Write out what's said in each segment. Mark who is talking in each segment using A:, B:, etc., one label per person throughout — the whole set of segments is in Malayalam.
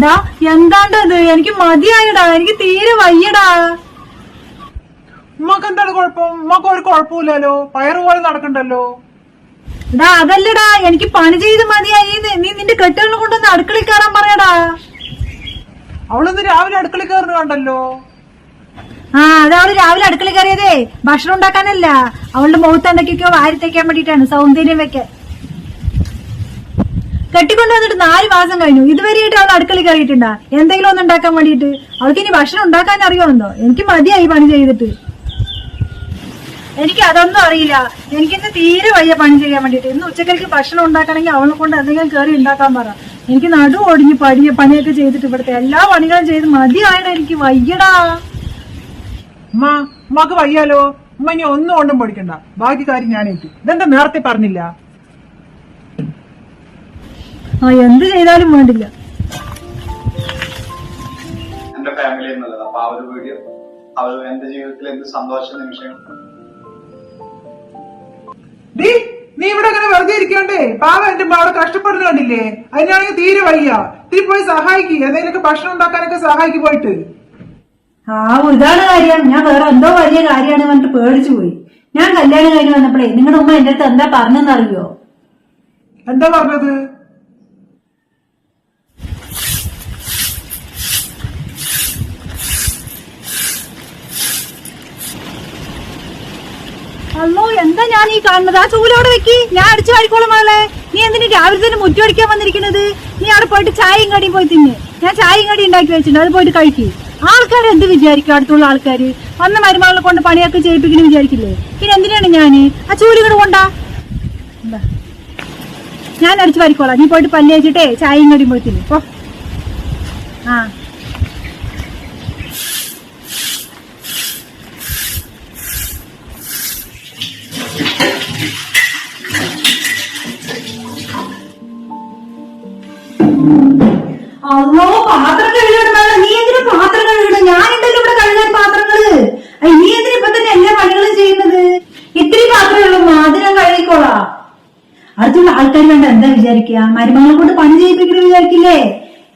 A: ഡാ എന്താണ്ടത് എനിക്ക് മതിയായടാ എനിക്ക് തീരെ വയ്യടാ.
B: ഉമ്മക്ക് എന്താണ് കുഴപ്പം? ഉമ്മക്ക് ഒരു കുഴപ്പമില്ലല്ലോ. പയറ് പോലെ നടക്കണ്ടല്ലോ.
A: ഡാ അതല്ലടാ എനിക്ക് പണി ചെയ്ത് മതിയായി. നീ നിന്റെ കെട്ടുകൾ കൊണ്ടൊന്ന് അടുക്കളയിൽ കയറാൻ പറയടാ.
B: അവളൊന്ന് രാവിലെ അടുക്കളയിൽ കയറുന്നു കണ്ടല്ലോ.
A: ആ അത് അവൾ രാവിലെ അടുക്കളയിൽ കയറിയതേ. ഭക്ഷണം ഉണ്ടാക്കാനല്ല. അവളുടെ മുഖത്ത് എന്തൊക്കെയൊക്കെയോ വാരി തേക്കാൻ വേണ്ടിയിട്ടാണ് സൗന്ദര്യം വെക്കാൻ. കെട്ടിക്കൊണ്ട് വന്നിട്ട് നാല് മാസം കഴിഞ്ഞു. ഇതുവരെയായിട്ട് അവൾ അടുക്കളയിൽ കയറിയിട്ടുണ്ടാ? എന്തെങ്കിലും ഒന്ന് ഉണ്ടാക്കാൻ വേണ്ടിയിട്ട്. അവൾക്ക് ഇനി ഭക്ഷണം ഉണ്ടാക്കാൻ അറിയാമെന്നോ? എനിക്ക് മതിയായി പണി ചെയ്തിട്ട്. എനിക്ക് അതൊന്നും അറിയില്ല. എനിക്കിന്ന് തീരെ വയ്യ പണി ചെയ്യാൻ വേണ്ടിട്ട് ഇന്ന് ഉച്ചക്കലേക്ക് ഭക്ഷണം ഉണ്ടാക്കണമെങ്കിൽ അവളെ കൊണ്ട് എന്തെങ്കിലും കയറി ഉണ്ടാക്കാൻ പറ. എനിക്ക് നടു ഒടിഞ്ഞ് പടിയ പണിയൊക്കെ ചെയ്തിട്ട് ഇവിടുത്തെ എല്ലാ പണികളും ചെയ്ത് മതിയായടാ. എനിക്ക് വയ്യടാ.
B: ഉമ്മക്ക് വയ്യാലോ? അമ്മ ഇനി ഒന്നും കൊണ്ടും പഠിക്കണ്ട. ബാക്കി കാര്യം ഞാൻ ഇതെന്താ നേരത്തെ പറഞ്ഞില്ല?
A: ആ എന്ത് ചെയ്താലും വേണ്ടില്ല.
C: എന്റെ ഫാമിലി എന്നുള്ളത്. അപ്പൊ ആ ഒരു വീഡിയോ അവർ എന്റെ ജീവിതത്തിൽ എന്ത് സന്തോഷ നിമിഷങ്ങൾ.
B: നീ ഇവിടെ അങ്ങനെ വെറുതെ ഇരിക്കണ്ടേ പാവ എന്റെ അവിടെ കഷ്ടപ്പെടുന്ന കണ്ടില്ലേ? അതിനാണെങ്കിൽ തീരെ വയ്യ. തീ പോയി സഹായിക്ക്. എന്തെങ്കിലുമൊക്കെ ഭക്ഷണം ഉണ്ടാക്കാനൊക്കെ സഹായിക്ക് പോയിട്ട്.
A: ആ ഇതാണ് കാര്യം. ഞാൻ വേറെ എന്തോ വലിയ കാര്യമാണ് പറഞ്ഞിട്ട് പേടിച്ചു പോയി. ഞാൻ കല്യാണം കഴിഞ്ഞ് വന്നപ്പോഴേ നിങ്ങളുടെ ഉമ്മ എന്റെ അടുത്ത് എന്താ പറഞ്ഞെന്നറിയോ
B: എന്താ പറഞ്ഞത്
A: അല്ലോ എന്താ ഞാൻ ഈ കാണുന്നത്? ആ ചൂലോടെ വെക്കി. ഞാൻ അടിച്ചു വാരിക്കോളും മോളെ നീ എന്തിനു രാവിലെ തന്നെ മുറ്റടിക്കാൻ വന്നിരിക്കുന്നത്? നീ അവിടെ പോയിട്ട് ചായയും കടിയും പോയി തിന്ന്. ഞാൻ ചായയും കടി ഉണ്ടാക്കി വെച്ചിട്ടുണ്ട്. അത് പോയിട്ട് കഴിക്കി. ആൾക്കാർ എന്ത് വിചാരിക്കും അടുത്തുള്ള ആൾക്കാർ വന്ന മരുമകളെ കൊണ്ട് പണിയൊക്കെ ചെയ്യിപ്പിക്കുന്നു വിചാരിക്കില്ലേ? പിന്നെ എന്തിനാണ് ഞാൻ ആ ചൂലുകൾ കൊണ്ടാ? ഞാൻ അടിച്ചു വാരിക്കോളാം. നീ പോയിട്ട് പല്ലി വെച്ചിട്ടേ ചായയും കടിയും പോയി തിന്നു. ആ. കഴുകിക്കോളാം അടുത്തുള്ള ആൾക്കാർ വേണ്ട എന്താ വിചാരിക്കുക? മരുമകളെ കൊണ്ട് പണി ചെയ്യിപ്പിക്കണം വിചാരിക്കില്ലേ?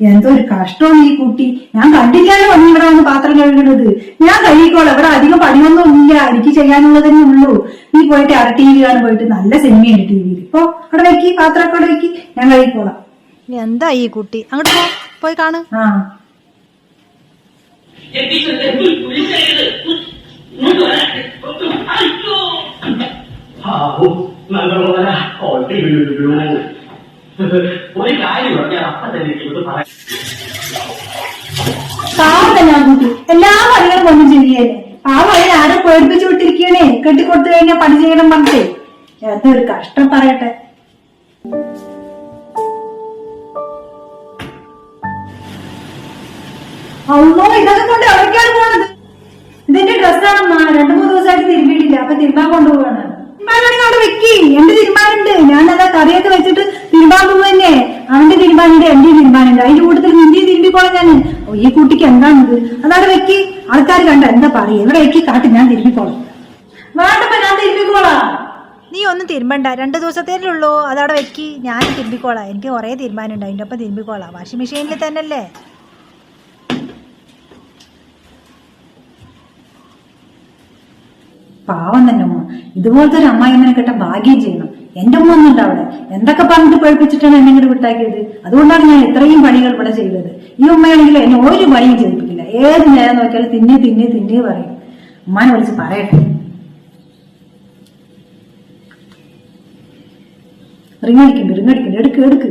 A: എന്തോ ഒരു കഷ്ടമാണ് ഈ കുട്ടി. ഞാൻ കണ്ടില്ലാലോ വന്നു ഇവിടെ വന്ന് പാത്രം കഴുകണത് ഞാൻ കഴിക്കോളാം ഇവിടെ അധികം പണിയൊന്നും ഇല്ല എനിക്ക് ചെയ്യാനുള്ളതന്നെ ഉള്ളൂ. നീ പോയിട്ട് അവിടെ ടി വി കാണാൻ പോയിട്ട് നല്ല സിനിമയുണ്ട് ടി വിയിൽ. ഇപ്പൊ അവിടെ വെക്കി പാത്രമൊക്കെ അവിടെ വെക്കി. ഞാൻ കഴിക്കോളാം
D: എന്താ ഈ കുട്ടി? അങ്ങോട്ട് പോയി കാണു.
A: ആ.
E: ആവൂ, നല്ലപോലെ
A: ആ എല്ലാ പണികളും വന്ന് ചെയ്യല്ലേ പാവം അതിനെ ആരെ പേടിപ്പിച്ചു വിട്ടിരിക്കണേ കെട്ടിക്കൊടുത്തു കഴിഞ്ഞാൽ പണി ചെയ്യണം പറഞ്ഞേ എന്തൊരു കഷ്ടം പറയട്ടെ. അമ്മോ ഇതൊക്കെ കൊണ്ട് എവിടേക്കാണ് പോണത്? ഇതിന്റെ ഡ്രസ്സാണമ്മ രണ്ടു മൂന്ന് ദിവസമായിട്ട് തിരുമ്പിയിട്ടില്ല. അപ്പൊ തിരുമ്പാൻ തിരുമ്പാനാണെങ്കിൽ അവിടെ വെക്കി. എന്റെ ഞാൻ ഞാനതാ കറിയൊക്കെ വെച്ചിട്ട് തിരുമ്പാൻ പോവന്നെ അവന്റെ തീരുമാനമുണ്ട് എന്റെ തീരുമാനമുണ്ട് അതിന്റെ കൂട്ടത്തിൽ നിന്റെ തിരുമ്പിക്കോളാം ഞാൻ ഈ കുട്ടിക്ക് എന്താണിത്? അതവിടെ വെക്കി. ആൾക്കാർ കണ്ട എന്താ പറയും ഇവിടെ വെക്കി? കാട്ടി ഞാൻ തിരുമ്പിക്കോളാം. വേണ്ടപ്പോ ഞാൻ തിരുമ്പിക്കോളാം.
D: നീ ഒന്നും തിരുമ്പണ്ട. രണ്ട് ദിവസത്തേലേ ഉള്ളൂ. അതവിടെ വെക്കി. ഞാൻ തിരുമ്പിക്കോളാം. എനിക്ക് കുറേ തീരുമാനമുണ്ട്. അതിന്റെ ഒപ്പം തിരുമ്പിക്കോളാം. വാഷിംഗ് മെഷീനിൽ
A: തന്നെ അല്ലേ പാവം ഇതുപോലത്തെ ഒരു അമ്മായിമ്മനെ കിട്ടാൻ ഭാഗ്യം ചെയ്യണം എന്റെ ഉമ്മ ഒന്നും അവിടെ. എന്തൊക്കെ പറഞ്ഞിട്ട് പഠിപ്പിച്ചിട്ടാണ് എന്നെ ഇങ്ങോട്ട് വിട്ടാക്കിയത്? അതുകൊണ്ടാണ് ഞാൻ ഇത്രയും പണികൾ ഇവിടെ ചെയ്തത്. ഈ ഉമ്മയാണെങ്കിൽ എന്നെ ഒരു പണിയും ചെയ്യിപ്പിക്കില്ല. ഏത് നേരം നോക്കിയാലും തിന്നി തിന്നി തിന്നി പറയും. ഉമ്മാനെ വിളിച്ച് പറയട്ടെ. റിങ്ങടിക്കണ്ട് റിങ്ങടിക്കണ്ട് എടുക്ക് എടുക്ക്.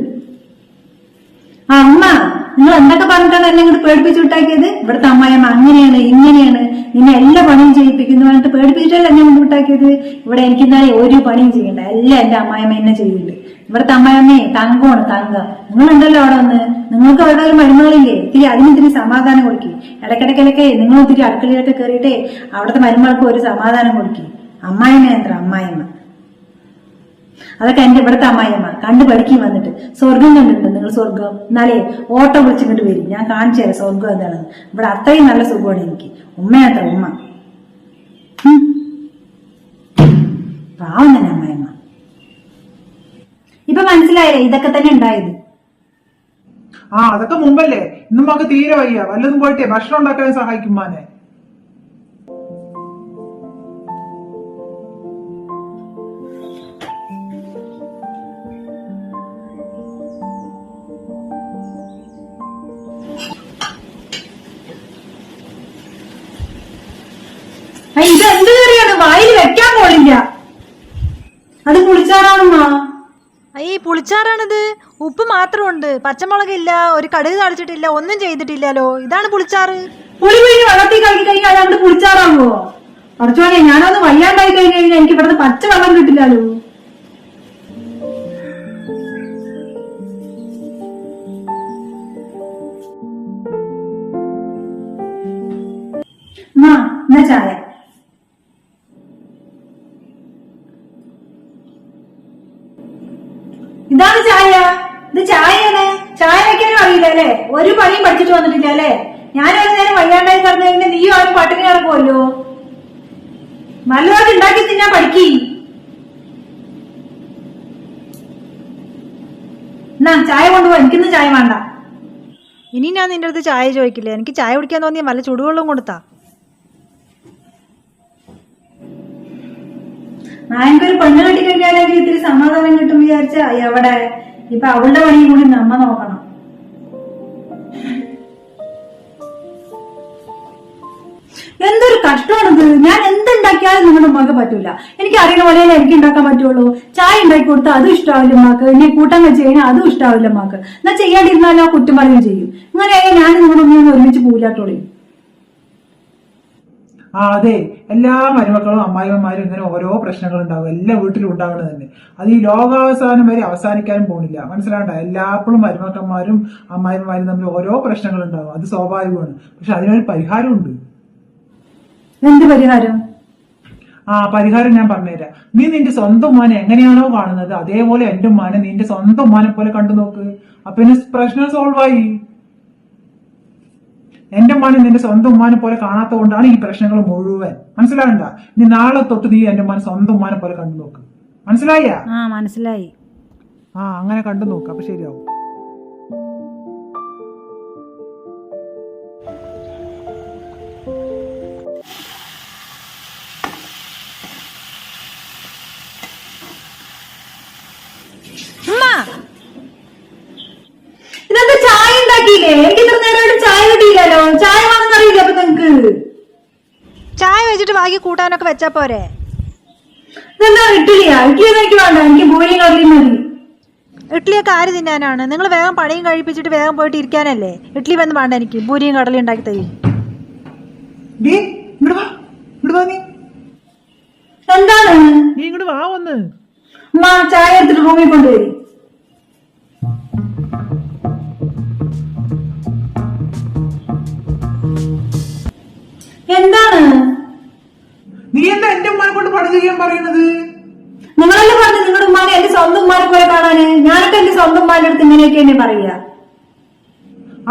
A: ആ അമ്മ നിങ്ങൾ എന്തൊക്കെ പറഞ്ഞിട്ടാണ് എന്നെ ഇങ്ങോട്ട് പേടിപ്പിച്ച് വിട്ടാക്കിയത്? ഇവിടുത്തെ അമ്മായിയമ്മ അങ്ങനെയാണ് ഇങ്ങനെയാണ് നിന്നെ എല്ലാ പണിയും ചെയ്യിപ്പിക്കുന്നു പറഞ്ഞിട്ട് പേടിപ്പിച്ചിട്ടല്ല എന്നെ ഇങ്ങോട്ട് വിട്ടാക്കിയത്? ഇവിടെ എനിക്ക് ഇന്നാലും ഒരു പണിയും ചെയ്യണ്ട. എല്ലാം എന്റെ അമ്മായിയമ്മ എന്നെ ചെയ്യുന്നുണ്ട് ഇവിടുത്തെ അമ്മായിയമ്മേ തങ്കമാണ് തങ്കം. നിങ്ങളുണ്ടല്ലോ അവിടെ വന്ന്? നിങ്ങൾക്ക് അവിടെ ഒരു മരുമകളില്ലേ? ഇത്തിരി അതിന് ഇത്തിരി സമാധാനം കൊടുക്കി. ഇടയ്ക്കിടയ്ക്കിടയ്ക്ക് നിങ്ങൾ ഇത്തിരി അടുക്കളയിലൊക്കെ കയറിയിട്ടേ അവിടുത്തെ മരുമകൾക്ക് ഒരു സമാധാനം കൊടുക്കി. അമ്മായിമ്മ എത്ര? അമ്മായിമ്മ അതൊക്കെ എന്റെ ഇവിടുത്തെ അമ്മായിയമ്മ. കണ്ടു പഠിക്കും വന്നിട്ട്. സ്വർഗം കണ്ടിട്ടുണ്ട്. നിങ്ങൾ സ്വർഗം എന്നാലേ ഓട്ടോ വിളിച്ചിങ്ങോട്ട് വരും. ഞാൻ കാണിച്ചു തരാം സ്വർഗം എന്താണെന്ന്. ഇവിടെ അത്രയും നല്ല സുഖമാണ് എനിക്ക്. ഉമ്മയാത്ര ഉമ്മ. പാവം തന്നെ അമ്മായിയമ്മ. ഇപ്പൊ മനസ്സിലായില്ലേ? ഇതൊക്കെ തന്നെ ഉണ്ടായത്.
B: ആ അതൊക്കെ മുമ്പല്ലേ? ഇന്നും തീരെ വയ്യ. വല്ലതും പോയിട്ടേ? ഭക്ഷണം ഉണ്ടാക്കാൻ സഹായിക്കും
A: ഇത് എന്ത് കറിയാണ്? വായിൽ വെക്കാൻ പോളില്ല അത് പുളിച്ചാറാണമ്മ
D: ഈ പുളിച്ചാറാണിത്. ഉപ്പ് മാത്രമുണ്ട്. പച്ചമുളകില്ല ഒരു കടുക് തളിച്ചിട്ടില്ല ഒന്നും ചെയ്തിട്ടില്ലല്ലോ. ഇതാണ് പുളിച്ചാറ്.
A: പുളി പുളി വെള്ളത്തിൽ കഴുകി കഴിഞ്ഞാൽ അതുകൊണ്ട് പുളിച്ചാറാകുമോ കുറച്ചുപോലെ ഞാനത് വയ്യാണ്ടായി കഴിഞ്ഞു കഴിഞ്ഞാൽ എനിക്ക് ഇവിടുന്ന് പച്ച വെള്ളം കിട്ടില്ലല്ലോ. എന്നാ ചായ ഇതാണ് ചായ? ഇത് ചായയാണ്. ചായ വെക്കാനും അറിയില്ല അല്ലേ? ഒരു പണിയും പഠിച്ചിട്ട് വന്നിട്ടില്ല അല്ലേ? ഞാൻ ഒരു നേരം വയ്യാണ്ടായി പറഞ്ഞു കഴിഞ്ഞാൽ നീയും ആരും പട്ടിണി കിടക്കുമല്ലോ നല്ലതായിട്ട് ഉണ്ടാക്കി തിന്നാൻ പഠിക്കി. എന്നാ ചായ കൊണ്ടുപോ. എനിക്കൊന്നും ചായ വേണ്ട.
D: ഇനി ഞാൻ നിന്റെ അടുത്ത് ചായ ചോദിക്കില്ല. എനിക്ക് ചായ കുടിക്കാൻ തോന്നിയ നല്ല ചുടുവെള്ളം കൊടുത്താ.
A: നായക്കൊരു പെണ്ണ് കെട്ടി ഇത്തിരി സമാധാനം കിട്ടും വിചാരിച്ച എവിടെ ഇപ്പൊ അവളുടെ പണിയും കൂടി നമ്മ നോക്കണം. എന്തൊരു കഷ്ടമാണിത്? ഞാൻ എന്തുണ്ടാക്കിയാലും നിങ്ങളുടെ ഉമ്മക്ക് പറ്റൂല. എനിക്ക് അറിയുന്ന പോലെ എനിക്ക് ഉണ്ടാക്കാൻ പറ്റുള്ളൂ. ചായ ഉണ്ടാക്കി കൊടുത്താൽ അതും ഇഷ്ടാവില്ല ഉമ്മാക്ക്. ഇനി കൂട്ടം വെച്ച് കഴിഞ്ഞാൽ അതും ഇഷ്ടാവില്ല ഉമ്മാക്ക്. എന്നാ ചെയ്യാണ്ടിരുന്നാലോ കുറ്റം പറയുകയും ചെയ്യും. ഇങ്ങനെയായി ഞാൻ നിങ്ങളുടെ ഉമ്മയൊന്നും ഒരുമിച്ച് പൂലാട്ടോളി
B: ആ അതെ. എല്ലാ മരുമക്കളും അമ്മായിമ്മമാരും ഇങ്ങനെ ഓരോ പ്രശ്നങ്ങൾ ഉണ്ടാവും. എല്ലാ വീട്ടിലും ഉണ്ടാവുന്നത് തന്നെ. അത് ഈ ലോകാവസാനം വരെ അവസാനിക്കാനും പോകുന്നില്ല മനസ്സിലാണ്ട എല്ലാപ്പോഴും മരുമക്കന്മാരും അമ്മായിമ്മമാരും തമ്മിൽ ഓരോ പ്രശ്നങ്ങൾ ഉണ്ടാവും. അത് സ്വാഭാവികമാണ്. പക്ഷെ അതിനൊരു പരിഹാരമുണ്ട്.
A: എന്ത് പരിഹാരം?
B: ആ പരിഹാരം ഞാൻ പറഞ്ഞുതരാം. നീ നിന്റെ സ്വന്തം ഉമ്മാനെ എങ്ങനെയാണോ കാണുന്നത് അതേപോലെ എന്റെ ഉമ്മാനെ നിന്റെ സ്വന്തം ഉമ്മാനെ പോലെ കണ്ടു നോക്ക് അപ്പൊ പ്രശ്നം സോൾവ് ആയി. എന്റെ ഉമ്മാനെ നിന്റെ സ്വന്തം ഉമ്മാനെ പോലെ കാണാത്ത കൊണ്ടാണ് ഈ പ്രശ്നങ്ങൾ മുഴുവൻ. മനസ്സിലാകണ്ട നീ നാളെ തൊട്ട് നീ എന്റെ ഉമ്മാനെ സ്വന്തം ഉമ്മാനെ പോലെ കണ്ടു നോക്ക്. മനസ്സിലായ
D: ആ മനസ്സിലായി.
B: ആ അങ്ങനെ കണ്ടു നോക്ക്. അപ്പൊ ശരിയാവും.
A: ചായ
D: വെച്ചിട്ട് ബാക്കി കൂട്ടാനൊക്കെ വെച്ചാ പോരെ?
A: ഇതെന്താ ഇഡ്ഡലിയാ ഇഡ്ഡലി എനിക്ക് വേണ്ട എനിക്ക് ഭൂരി കടലി മതി.
D: ഇഡ്ഡലിയൊക്കെ ആര് തിന്നാനാണ്? നിങ്ങൾ വേഗം പണിയും കഴിപ്പിച്ചിട്ട് വേഗം പോയിട്ട് ഇരിക്കാനല്ലേ? ഇഡ്ഡലി വന്ന് വേണ്ട എനിക്ക് പൂരിയും കടലും ഉണ്ടാക്കി തരും.
B: ഡീ വാ വാ നീ.
A: എന്താണ്?
B: നീ ഇങ്ങോട്ട് വാ ഒന്ന്
A: അമ്മ ചായ എടുത്തിട്ട് റൂമിൽ കൊണ്ടുവരും.
B: ചെയ്യാൻ പറയുന്നത്?
A: നിങ്ങളല്ലേ പറഞ്ഞു നിങ്ങളുടെ ഉമ്മാനെ എന്റെ സ്വന്തം ഉമ്മാനെ പോലെ കാണാന്. ഞാനൊക്കെ എന്റെ സ്വന്തം ഉമ്മാന്റെ അടുത്ത് ഇങ്ങനെയൊക്കെ എന്നെ പറയാ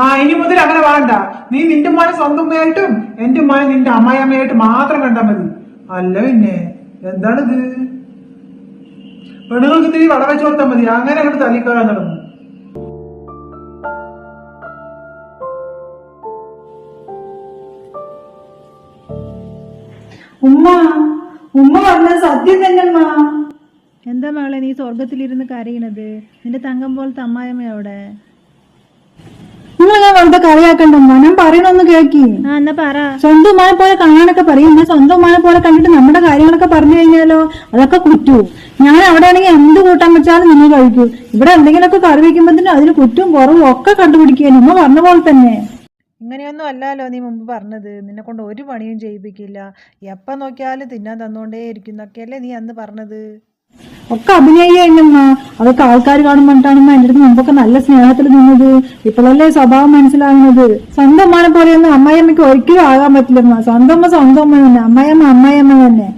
B: ആ ഇനി മുതൽ അങ്ങനെ വേണ്ട നീ നിന്റെ ഉമ്മാനെ സ്വന്തം ഉമ്മയായിട്ടും എന്റെ ഉമ്മാനെ നിന്റെ അമ്മായിയമ്മയായിട്ട് മാത്രം കണ്ടാൽ മതി. അല്ല പിന്നെ എന്താണിത്? പെണ്ണുങ്ങൾക്ക് തിരി വട വെച്ച് കൊടുത്താൽ മതി. അങ്ങനെ അങ്ങോട്ട് തല്ലിക്കയറാൻ നടന്നു
A: ഉമ്മ ഉമ്മ പറഞ്ഞ സത്യം തന്നെ ഉമ്മ
D: എന്താ മകളെ നീ സ്വർഗത്തിലിരുന്ന് കരയണത്? നിന്റെ തങ്കം പോലത്തെ അമ്മായമ്മ അവിടെ
A: വെറുതെ കളിയാക്കണ്ട ഉമ്മ. ഞാൻ പറയണൊന്ന് കേക്കി.
D: ആ എന്നാ പറ.
A: സ്വന്തം പോലെ കാണാനൊക്കെ പറയും. ഞാൻ സ്വന്തം പോലെ കണ്ടിട്ട് നമ്മുടെ കാര്യങ്ങളൊക്കെ പറഞ്ഞു കഴിഞ്ഞാലോ? അതൊക്കെ കുറ്റു. ഞാൻ അവിടെ ആണെങ്കിൽ എന്ത് കൂട്ടാൻ വെച്ചാലും നിങ്ങൾ കഴിക്കൂ. ഇവിടെ എന്തെങ്കിലുമൊക്കെ കറി വെക്കുമ്പോഴത്തേനും അതിന് കുറ്റും കുറവും ഒക്കെ കണ്ടുപിടിക്കാൻ ഉമ്മ പറഞ്ഞ പോലെ തന്നെ.
D: ഇങ്ങനെയൊന്നും അല്ലല്ലോ നീ മുമ്പ് പറഞ്ഞത്. നിന്നെ കൊണ്ട് ഒരു പണിയും ചെയ്യിപ്പിക്കില്ല. എപ്പം നോക്കിയാലും തിന്നാൻ തന്നുകൊണ്ടേ ഇരിക്കുന്നൊക്കെയല്ലേ നീ അന്ന് പറഞ്ഞത്.
A: ഒക്കെ അഭിനയിക്കമ്മ അതൊക്കെ ആൾക്കാർ കാണുമ്പോട്ടാണമ്മ എന്റെ അടുത്ത് മുമ്പൊക്കെ നല്ല സ്നേഹത്തിൽ നിന്നത്. ഇപ്പോഴല്ലേ സ്വഭാവം മനസ്സിലാകുന്നത്. സ്വന്തം അമ്മനെ പോലെയൊന്നും അമ്മായിയമ്മയ്ക്ക് ഒരിക്കലും ആകാൻ പറ്റില്ലമ്മ സ്വന്തം സ്വന്തം അമ്മ തന്നെ. അമ്മായിയമ്മ അമ്മായിയമ്മ തന്നെ.